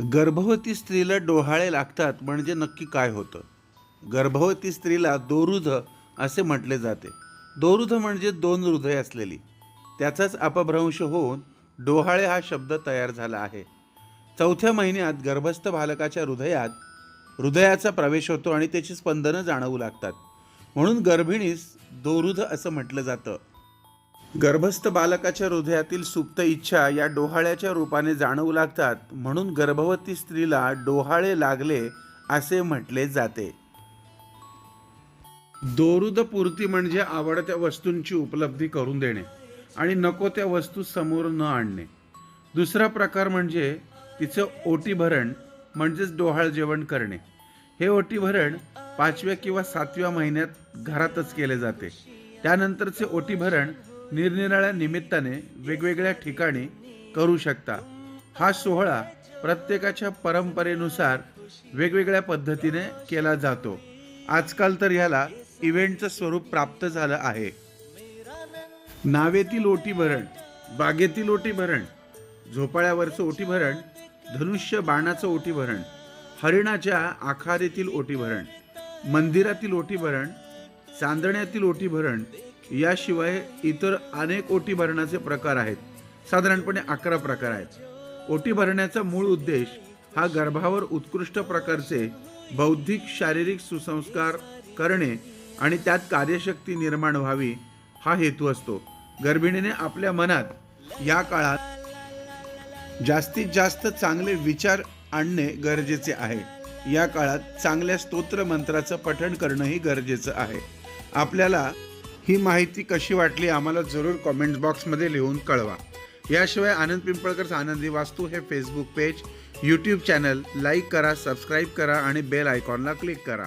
गर्भवती स्त्रीला डोहाळे लागतात म्हणजे नक्की काय होतं? गर्भवती स्त्रीला दोरुध असे म्हटले जाते. दोरुध म्हणजे दोन हृदय असलेली. त्याचाच अपभ्रंश होऊन डोहाळे हा शब्द तयार झाला आहे. चौथ्या महिन्यात गर्भस्थ बालकाच्या हृदयात हृदयाचा प्रवेश होतो आणि त्याची स्पंदनं जाणवू लागतात. म्हणून गर्भिणीस दोरुध असं म्हटलं जातं. गर्भस्थ बालकाच्या हृदयातील सुप्त इच्छा या डोहाळ्याच्या रूपाने जाणवू लागतात म्हणून गर्भवती स्त्रीला डोहाळे लागले असे म्हटले जाते. दोरुद पूर्ती म्हणजे आवडत्या वस्तूंची उपलब्धी करून देणे आणि नको त्या वस्तू समोर न आणणे. दुसरा प्रकार म्हणजे तिचं ओटीभरण म्हणजेच डोहाळ जेवण करणे. हे ओटीभरण पाचव्या किंवा सातव्या महिन्यात घरातच केले जाते. त्यानंतरचे ओटीभरण निरनिराळ्या निमित्ताने वेगवेगळ्या ठिकाणी करू शकता. हा सोहळा प्रत्येकाच्या परंपरेनुसार वेगवेगळ्या पद्धतीने केला जातो. आजकाल तर ह्याला इव्हेंटचं स्वरूप प्राप्त झालं आहे. नावेतील ओटी भरण बागेतील ओटी भरण झोपाळ्यावरचं ओटी भरण धनुष्य बाणाचं ओटी भरण हरिणाच्या आखारीतील ओटी भरण मंदिरातील ओटी भरण चांदण्यातील ओटी भरण याशिवाय इतर अनेक ओटी भरण्याचे प्रकार आहेत. साधारणपणे अकरा प्रकार आहेत. ओटी भरण्याचा मूळ उद्देश हा गर्भावर उत्कृष्ट प्रकारचे बौद्धिक शारीरिक सुसंस्कार करणे आणि त्यात कार्यशक्ती निर्माण व्हावी हा हेतू असतो. गर्भिणीने आपल्या मनात या काळात जास्तीत जास्त चांगले विचार आणणे गरजेचे आहे. या काळात चांगल्या स्तोत्र मंत्राचं पठण करणंही गरजेचं आहे. आपल्याला ही माहिती कशी वाटली आम्हाला जरूर कॉमेंट बॉक्समध्ये लिहून कळवा. याशिवाय आनंद पिंपळकरचं आनंदी वास्तू हे Facebook page YouTube channel like करा सबस्क्राईब करा आणि बेल आयकॉनला क्लिक करा.